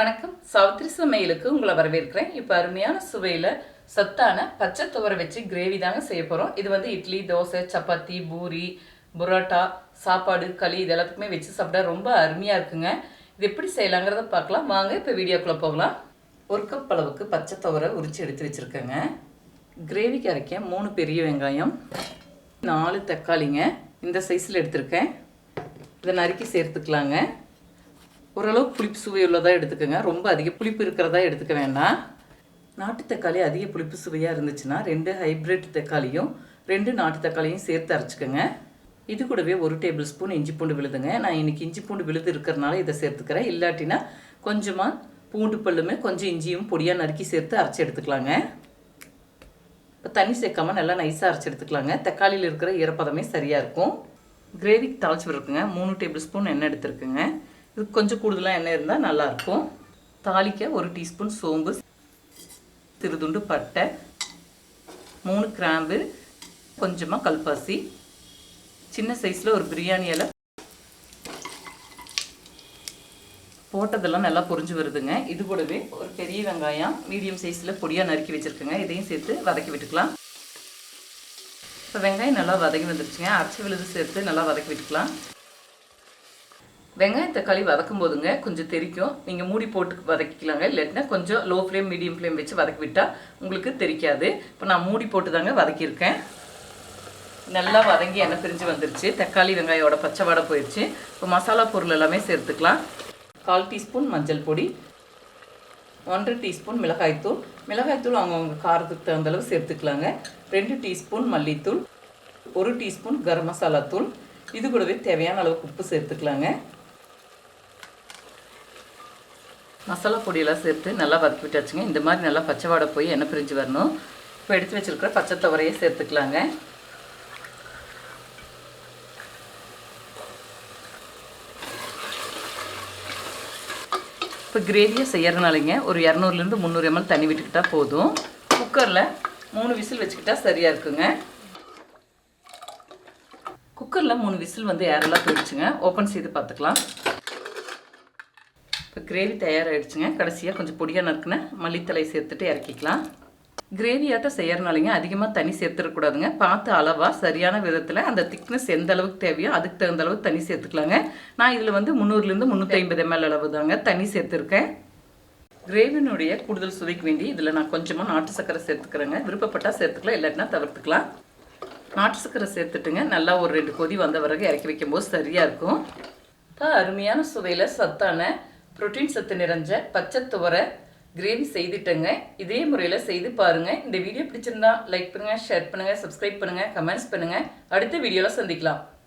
வணக்கம். சவுத்ரி சமையலுக்கு உங்களை வரவேற்கிறேன். இப்போ அருமையான சுவையில் சத்தான பச்சை துவரை வச்சு கிரேவி தாங்க செய்ய போகிறோம் இது வந்து இட்லி தோசை சப்பாத்தி பூரி புரோட்டா சாப்பாடு களி இது எல்லாத்துக்குமே வச்சு சாப்பிட்டா ரொம்ப அருமையாக இருக்குங்க. இது எப்படி செய்யலாங்கிறத பார்க்கலாம். வாங்க இப்போ வீடியோக்குள்ளே போகலாம். ஒரு கப் அளவுக்கு பச்சை துவரை உரித்து எடுத்து வச்சுருக்கேங்க. கிரேவிக்கு அரைக்க மூணு பெரிய வெங்காயம் நாலு தக்காளிங்க. இந்த சைஸில் எடுத்திருக்கேன். இதை நறுக்கி சேர்த்துக்கலாங்க. ஓரளவுக்கு புளிப்பு சுவை உள்ளதாக எடுத்துக்கோங்க. ரொம்ப அதிக புளிப்பு இருக்கிறதா எடுத்துக்க வேண்டாம். நாட்டு தக்காளி அதிக புளிப்பு சுவையாக இருந்துச்சுன்னா ரெண்டு ஹைப்ரிட் தக்காளியும் ரெண்டு நாட்டு தக்காளியும் சேர்த்து அரைச்சிக்கோங்க. இது கூடவே ஒரு டேபிள் ஸ்பூன் இஞ்சி பூண்டு விழுதுங்க. நான் இன்னைக்கு இஞ்சி பூண்டு விழுது இருக்கிறனால இதை சேர்த்துக்கிறேன். இல்லாட்டினா கொஞ்சமாக பூண்டு பல்லுமே கொஞ்சம் இஞ்சியும் பொடியாக நறுக்கி சேர்த்து அரைச்சி எடுத்துக்கலாங்க. இப்போ தண்ணி சேர்க்காமல் நல்லா நைஸாக அரைச்சி எடுத்துக்கலாங்க. தக்காளியில் இருக்கிற ஈரப்பதமே சரியாக இருக்கும். கிரேவிக்கு தாளிச்சு இருக்குங்க மூணு டேபிள் ஸ்பூன் எண்ணெய் எடுத்துருக்குங்க. இது கொஞ்சம் கூடுதலாக எண்ணெய் இருந்தால் நல்லாயிருக்கும். தாளிக்க ஒரு டீஸ்பூன் சோம்பு சிறுதுண்டு பட்டை மூணு கிராம்பு கொஞ்சமாக கல்பாசி சின்ன சைஸில் ஒரு பிரியாணி இலை. போட்டதெல்லாம் நல்லா பொறிஞ்சு வருதுங்க. இது கூடவே ஒரு பெரிய வெங்காயம் மீடியம் சைஸில் பொடியாக நறுக்கி வச்சுருக்குங்க. இதையும் சேர்த்து வதக்கி விட்டுக்கலாம். இப்போ வெங்காயம் நல்லா வதக்கி வந்துருச்சுங்க. அரைச்சி விழுது சேர்த்து நல்லா வதக்கி விட்டுக்கலாம். வெங்காயம் தக்காளி வதக்கும் போதுங்க கொஞ்சம் தெரிக்கும். நீங்கள் மூடி போட்டு வதக்கிக்கலாங்க. இல்லாட்டினா கொஞ்சம் லோ ஃப்ளேம் மீடியம் ஃப்ளேம் வச்சு வதக்கி விட்டால் உங்களுக்கு தெரிக்காது. இப்போ நான் மூடி போட்டு தாங்க வதக்கியிருக்கேன். நல்லா வதங்கி எண்ணெய் பிரிஞ்சு வந்துருச்சு. தக்காளி வெங்காயோட பச்சை வடை போயிடுச்சு இப்போ மசாலா பொருள் எல்லாமே சேர்த்துக்கலாம். கால் டீஸ்பூன் மஞ்சள் பொடி. ஒன்றரை டீஸ்பூன் மிளகாய்த்தூள் மிளகாய்த்தூள் அவங்கவுங்க காரத்துக்கு தகுந்த அளவு சேர்த்துக்கலாங்க. ரெண்டு டீஸ்பூன் மல்லித்தூள். ஒரு டீஸ்பூன் கரம் மசாலா தூள். இது கூடவே தேவையான அளவுக்கு உப்பு சேர்த்துக்கலாங்க. மசாலா பொடியெல்லாம் சேர்த்து நல்லா வதக்கி விட்டாச்சுங்க. இந்த மாதிரி நல்லா பச்சை வாடை போய் எண்ணெய் பிரிஞ்சு வரணும். இப்போ எடுத்து வச்சிருக்கிற பச்சை துவரையே சேர்த்துக்கலாங்க. இப்போ கிரேவியை செய்யறதுனாலங்க ஒரு இரநூறுலேருந்து முந்நூறு எம்எல் தண்ணி விட்டுக்கிட்டால் போதும். குக்கரில் மூணு விசில் வச்சுக்கிட்டா சரியாக இருக்குங்க. குக்கரில் மூணு விசில் வந்து ஏரெல்லாம் போயிடுச்சுங்க. ஓப்பன் செய்து பார்த்துக்கலாம். இப்போ கிரேவி தயாராகிடுச்சுங்க கடைசியாக கொஞ்சம் பொடியாக நறுக்குன மல்லித்தலை சேர்த்துட்டு இறக்கிக்கலாம். கிரேவியாட்டம் செய்யறனாலிங்க அதிகமாக தண்ணி சேர்த்துடக்கூடாதுங்க பார்த்து அளவாக சரியான விதத்தில் அந்த திக்னஸ் எந்த அளவுக்கு தேவையோ அதுக்கு தகுந்த அளவுக்கு தண்ணி சேர்த்துக்கலாங்க. நான் இதில் வந்து முந்நூறுலேருந்து முந்நூற்றி ஐம்பது எம்எல் அளவு தாங்க தண்ணி சேர்த்துருக்கேன். கிரேவினுடைய கூடுதல் சுவைக்கு வேண்டி இதில் நான் கொஞ்சமாக நாட்டு சக்கரை சேர்த்துக்கிறேங்க. விருப்பப்பட்டால் சேர்த்துக்கலாம் இல்லாட்டினா தவிர்த்துக்கலாம். நாட்டு சக்கரை சேர்த்துட்டுங்க நல்லா ஒரு ரெண்டு கொதி வந்த பிறகு இறக்கி வைக்கும்போது சரியாக இருக்கும். இப்போ அருமையான சுவையில் சத்தான புரோட்டீன் சத்து நிறைஞ்ச பச்சை துவரை கிரேவி செய்துட்டேங்க. இதே முறையில் செய்து பாருங்கள் இந்த வீடியோ பிடிச்சிருந்தா லைக் பண்ணுங்கள் ஷேர் பண்ணுங்கள் சப்ஸ்கிரைப் பண்ணுங்கள் கமெண்ட்ஸ் பண்ணுங்கள் அடுத்த வீடியோவில் சந்திக்கலாம்.